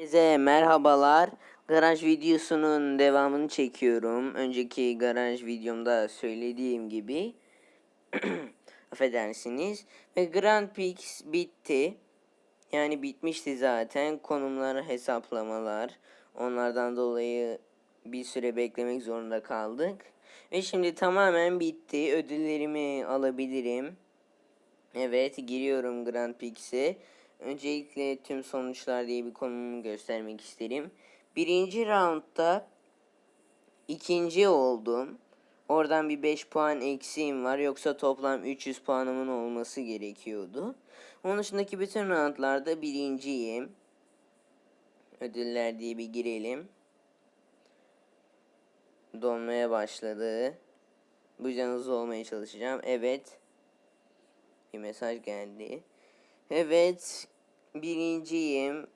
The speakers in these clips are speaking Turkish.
Herkese merhabalar. Garaj videosunun devamını çekiyorum. Önceki garaj videomda söylediğim gibi. Affedersiniz. Ve Grand Prix bitti. Yani bitmişti zaten. Konumlar, hesaplamalar. Onlardan dolayı bir süre beklemek zorunda kaldık. Ve şimdi tamamen bitti. Ödüllerimi alabilirim. Evet giriyorum Grand Prix'e. Öncelikle tüm sonuçlar diye bir konumu göstermek isterim. Birinci roundda ikinci oldum. Oradan bir 5 puan eksiğim var. Yoksa toplam 300 puanımın olması gerekiyordu. Onun dışındaki bütün roundlarda birinciyim. Ödüller diye bir girelim. Donmaya başladı. Bu yüzden hızlı olmaya çalışacağım. Evet. Bir mesaj geldi. Evet. Birinciyim.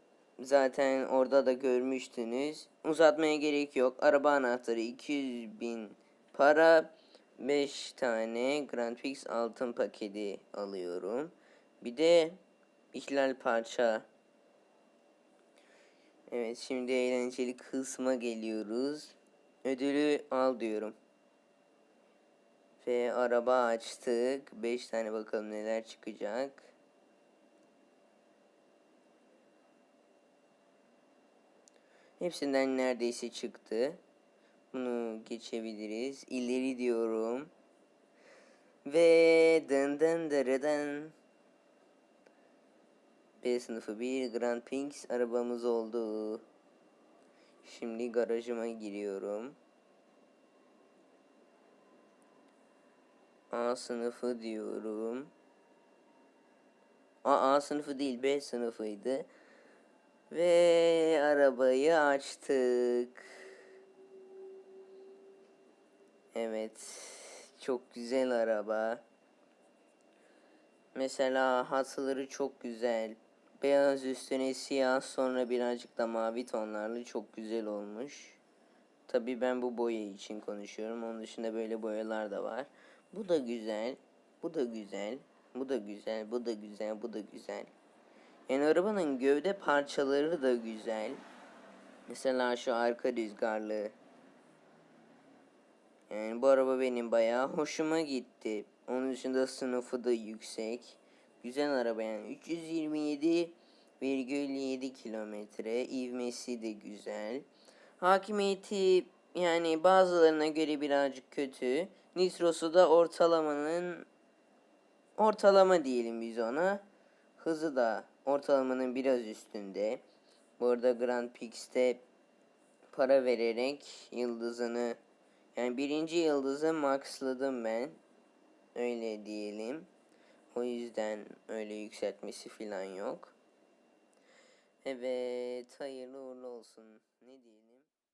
Zaten orada da görmüştünüz. Uzatmaya gerek yok. Araba anahtarı 200 bin para. 5 tane Grand Prix altın paketi alıyorum. Bir de ihlal parça. Evet şimdi eğlenceli kısma geliyoruz. Ödülü al diyorum. Ve araba açtık. 5 tane bakalım neler çıkacak. Hepsinden neredeyse çıktı. Bunu geçebiliriz. İleri diyorum. Ve dın dın dırıdın. B sınıfı bir Grand Prix arabamız oldu. Şimdi garajıma giriyorum. A sınıfı diyorum. A, A sınıfı değil B sınıfıydı. Ve arabayı açtık. Evet. Çok güzel araba. Mesela hatları çok güzel. Beyaz üstüne siyah sonra birazcık da mavi tonlarlı çok güzel olmuş. Tabi ben bu boya için konuşuyorum. Onun dışında böyle boyalar da var. Bu da güzel. Bu da güzel. Bu da güzel. Bu da güzel. Bu da güzel. Yani arabanın gövde parçaları da güzel. Mesela şu arka rüzgarlı. Yani bu araba benim bayağı hoşuma gitti. Onun dışında sınıfı da yüksek. Güzel araba yani 327,7 kilometre. İvmesi de güzel. Hakimiyeti yani bazılarına göre birazcık kötü. Nitrosu da ortalamanın ortalama diyelim biz ona. Hızı da ortalamanın biraz üstünde. Bu arada Grand Prix'te para vererek yıldızını yani birinci yıldızı maxladım ben. Öyle diyelim. O yüzden öyle yükseltmesi falan yok. Evet hayırlı uğurlu olsun. Ne diyelim?